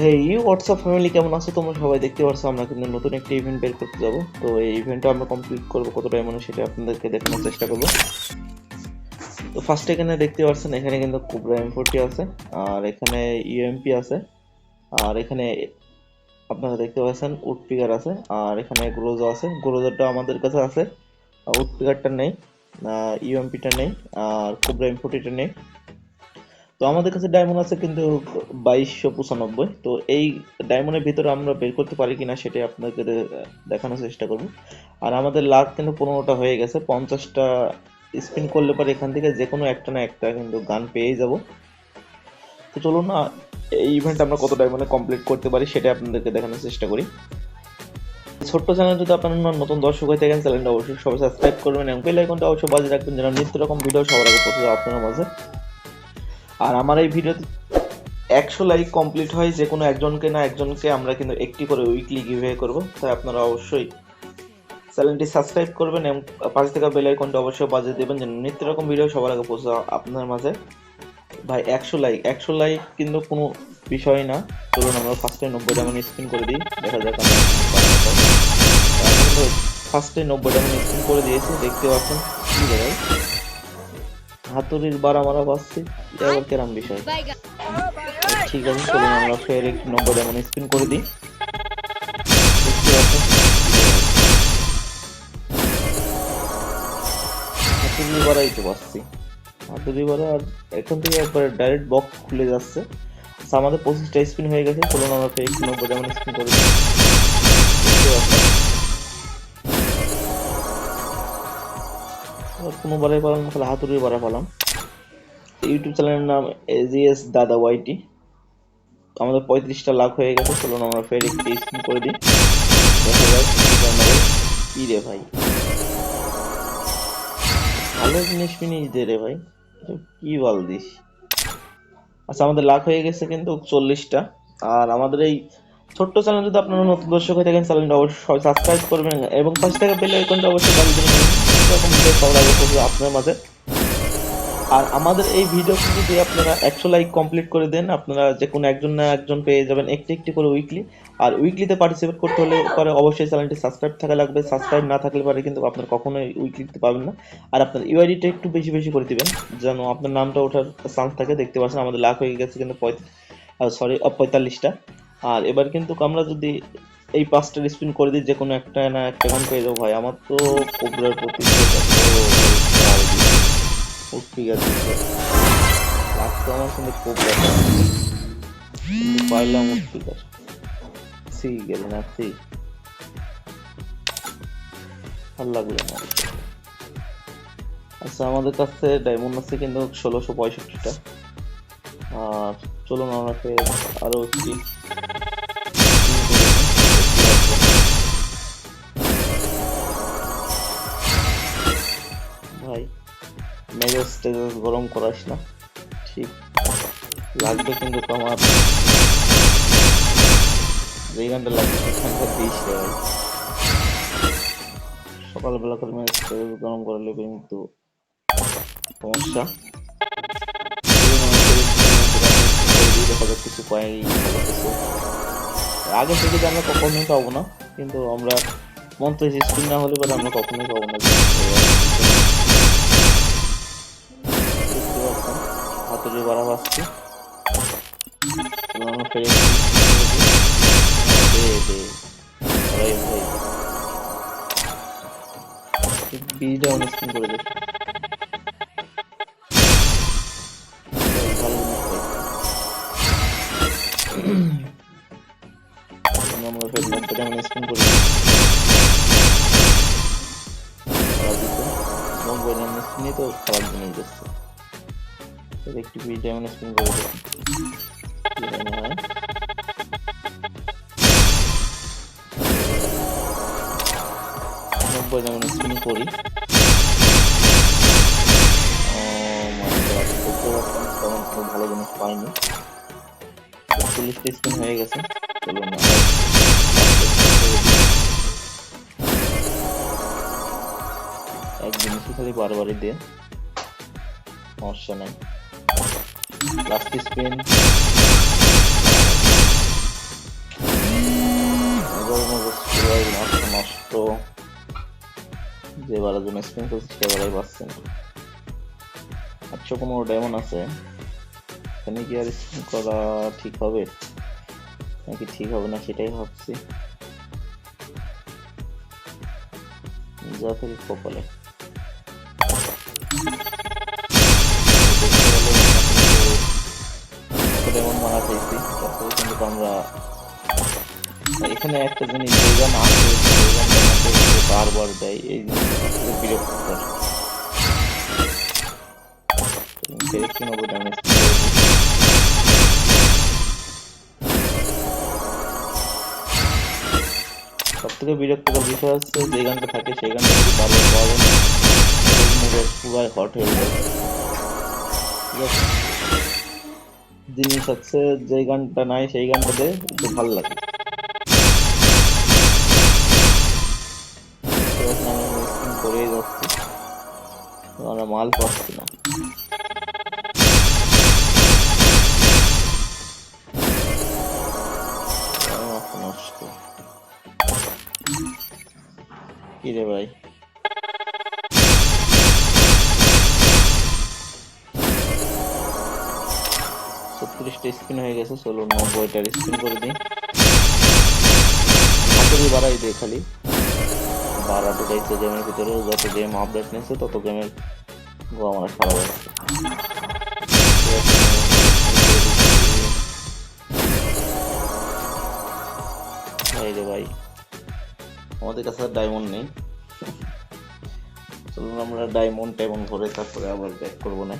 হেই WhatsApp family কেমন আছো? তোমরা সবাই দেখতে পাচ্ছ আমরা কিন্তু নতুন একটা ইভেন্ট বের করতে যাব। তো এই ইভেন্টটা আমরা কমপ্লিট করব কতটা এমন সেটা আপনাদেরকে দেখানোর চেষ্টা করব। তো ফার্স্ট এখানে দেখতে পাচ্ছেন এখানে কিন্তু কুবরা এম ফোরটি আছে, আর এখানে ইউএমপি আছে, আর এখানে আপনারা দেখতে পাচ্ছেন উড পিকার আছে, আর এখানে গ্রোজো আছে। গ্রোজোটা আমাদের কাছে আছে উড পিকারটা নেই ইউএমপিটা নেই, আর কুবরা এম ফোরটিটা নেই। তো আমাদের কাছে ডায়মন্ড আছে কিন্তু বাইশশো পঁচানব্বই। তো এই ডায়মন্ডের ভিতরে আমরা বের করতে পারি কিনা সেটাই আপনাকে দেখানোর চেষ্টা করব। আর আমাদের লাখ কিন্তু পনেরোটা হয়ে গেছে। পঞ্চাশটা স্পিন করলে পরে এখান থেকে যে কোনো একটা না একটা কিন্তু গান পেয়েই যাব। তো চলুন না, এই ইভেন্ট আমরা কত ডায়মন্ডে কমপ্লিট করতে পারি সেটা আপনাদেরকে দেখানোর চেষ্টা করি। ছোট্ট চ্যানেল যদি আপনারা নতুন দর্শক হয়ে থাকেন চ্যানেলটা অবশ্যই সবাই সাবস্ক্রাইব করবেন এবং বেল আইকনটা অবশ্যই বাজিয়ে রাখবেন যেন নিত্য রকম ভিডিও সবার আগে পৌঁছে যায় আপনার মাঝে। আর আমার এই ভিডিওতে একশো লাইক কমপ্লিট হয়, যে কোনো একজনকে না একজনকে আমরা কিন্তু একটি করে উইকলি গিভে করব। তাই আপনারা অবশ্যই চ্যানেলটি সাবস্ক্রাইব করবেন এবং পাশে থাকা বেল আইকনটা অবশ্যই বাজিয়ে দেবেন যেন নিত্য রকম ভিডিও সবার আগে পৌঁছে আপনার মাঝে। ভাই, একশো লাইক একশো লাইক কিন্তু কোনো বিষয় না। চলুন আমরা ফার্স্টে নব্বই টাকা স্পিন করে দিই, দেখা যাক ফার্স্টে নব্বই টাকা স্পিন করে দিয়েছি, দেখতে পাচ্ছেন। কি দেখায় হাতুড়ির বাড়া মারা পাচ্ছি। এটা আবার কেরাম বিষয়। ঠিক আছে চলুন আমরা ফের একটি নম্বর এমন স্পিন করে দিই। হাতুড়ি বাড়াই তো পাচ্ছি। হাতুড়ি বাড়া এখন থেকে একবারে ডাইরেক্ট বক্স খুলে যাচ্ছে। আচ্ছা, আমাদের পঁচিশটা স্পিন হয়ে গেছে চলুন আমরা ফের একটি নম্বর এমন স্পিন করে দিই। কোনো বারে পালাম না খালি হাতুড়ি বাড়া পালাম ইউটিউব চ্যানেলের নাম এজিএস দাদা ওয়াইটি আমাদের পঁয়ত্রিশটা লাখ হয়ে গেছে, চলুন আমরা ফের একটি স্ক্রিন করে দিই। দেখা যাক, কি রে ভাই? ভালো জিনিস ফিনিশ দে রে ভাই। কি বল দিস? আচ্ছা আমাদের লাখ হয়ে গেছে কিন্তু চল্লিশটা। আর আমাদের এই ছোট্ট চ্যানেল যদি আপনারা নতুন দর্শক হয়ে থাকেন চ্যানেলটা অবশ্যই সাবস্ক্রাইব করবেন এবং পাশে থাকা বেল আইকনটা অবশ্যই বাজিয়ে এরকম ভিডিও সবার আগে পৌঁছবে আপনার মাঝে। আর আমাদের এই ভিডিওটি যদি আপনারা একশো লাইক কমপ্লিট করে দেন, আপনারা যে কোনো একজন না একজন পেয়ে যাবেন একটি একটি করে উইকলি আর উইকলিতে পার্টিসিপেট করতে হলে পরে অবশ্যই চ্যানেলটি সাবস্ক্রাইব থাকা লাগবে। সাবস্ক্রাইব না থাকলে পরে কিন্তু আপনার কখনোই উইকলিতে পাবেন না। আর আপনার ইউআইডিটা একটু বেশি বেশি করে দিবেন, যেন আপনার নামটা ওঠার চান্স থাকে। দেখতে পাচ্ছেন আমাদের লাখ হয়ে গেছে কিন্তু সরি পঁয়তাল্লিশটা। আর এবার কিন্তু আমরা যদি এই পাঁচটা স্পিন করে দিই যে কোনো একটা না একটা গান পেয়ে যাব ভাই। আমার তো কোবরার প্রতি উঠতে গেছে লাগতো আমার কিন্তু কোবরা পাইলাম উঠতে গেছে সি গেল না, সি। ভালো লাগল না। আচ্ছা আমাদের কাছে ডায়মন্ড আছে কিন্তু ষোলোশো পঁয়ষট্টিটা। আর চলুন আমরা ফের ভাই। মেজাজ টেজাজ গরম করাস না। ঠিক। লাগবে কিন্তু তোমার যে গানটা লাগবে সেখানটা দিস ভাই। সকালবেলা করে মেজাজ টেজাজ গরম করালে কিন্তু সমস্যা। কিছু পাই আগে থেকে আমরা কখনোই পাবো না, কিন্তু আমরা মন্ত্র স্পিন না হলে পরে আমরা কখনোই পাবো না। হাতুড়ি বাড়া পাচ্ছি আমরা ফেরে দে দে ভাই ভাই বীজটা অনেক স্পিন করে দে ভালো জিনিস পাই। আমরা ফের নব্বইটা মানে স্পিন করে দিই নব্বই রান স্পিনে তো একটি বি ডায়মন্ড স্পিন করে হয় নব্বই ডায়মন্ড স্পিন করি। তেমন কোনো ভালো জিনিস পাইনি। চল্লিশটা স্পিন হয়ে গেছে চলুন এক জিনিসই খালি বারবারই দিয়ে সমস্যা নাই। লাস্ট স্পিন নষ্ট যে বারের জন্য স্পিন করছে সে বারাই কি আর স্পিন করা ঠিক হবে? নাকি ঠিক হবে না সেটাই ভাবছি। যা ফেরি কপালে। তারপরে আমরা এখানে একটা জিনিস যেটা না আছে যেটা বারবার দেয়, এই জিনিসটা বিরক্তিকর দেখছি ড্যামেজ সব থেকে বিরক্তিকর বিষয় হচ্ছে যে গানটা থাকে, সেই গানটা যদি বারবার পাওয়া যায় পুরাই হট হয়ে যায়। ঠিক আছে? জিনিস হচ্ছে যে গানটা নাই, সেই গানটাতে একটু ভালো লাগে। মাল পাচ্ছি না। কি রে ভাই? ছত্রিশটা স্পিন হয়ে গেছে, চলো নব্বইটার স্পিন করে দিই। হাতেরই বাড়াই দিই খালি। বাড়াতে চাইছে গেমের ভিতরে, যত গেম আপডেট নিয়েছে, তত গেমের গো আমার খারাপ ভাই রে ভাই, আমাদের কাছে আর ডায়মন্ড নেই। চলুন আমরা ডায়মন্ড টাইমন্ড ভরে তারপরে আবার ব্যাক করব না।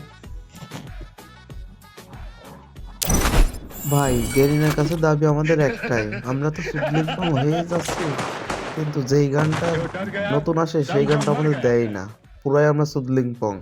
ভাই, গেরিনার কাছে দাবি আমাদের একটাই, আমরা তো সুপ্রিম ফর্ম হয়ে যাচ্ছি। কিন্তু যেই গানটা নতুন আসে, সেই গানটা আমাদের দেয় না। পুরাই আমরা সুদলিং পং